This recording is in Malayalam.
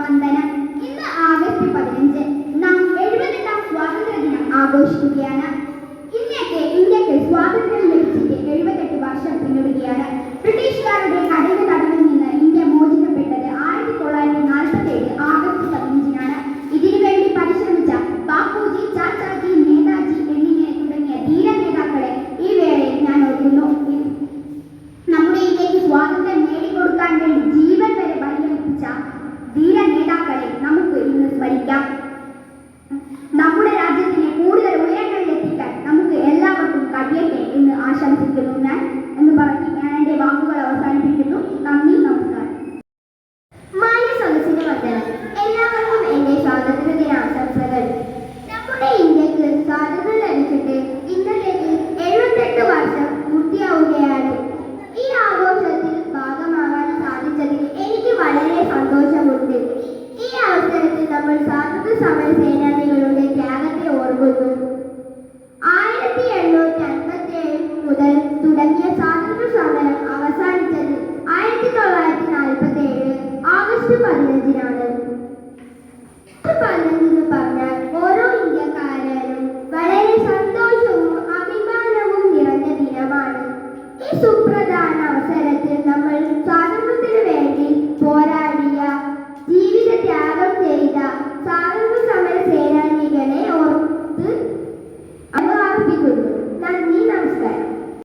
വന്ദനം. ഇന്ന് ആഗസ്റ്റ് പതിനഞ്ച് നാം ആഘോഷിക്കുകയാണ്. con തുടങ്ങിയ സ്വാതന്ത്ര്യ സമരം അവസാനിച്ചത് ആയിരത്തി തൊള്ളായിരത്തി നാൽപ്പത്തി ഏഴ് ആഗസ്റ്റ് പതിനഞ്ചിനാണ് പതിനഞ്ചെന്ന് പറഞ്ഞാൽ ഓരോ ഇന്ത്യക്കാരനും വളരെ സന്തോഷവും അഭിമാനവും നിറഞ്ഞ ദിനമാണ്. ഈ സുപ്ര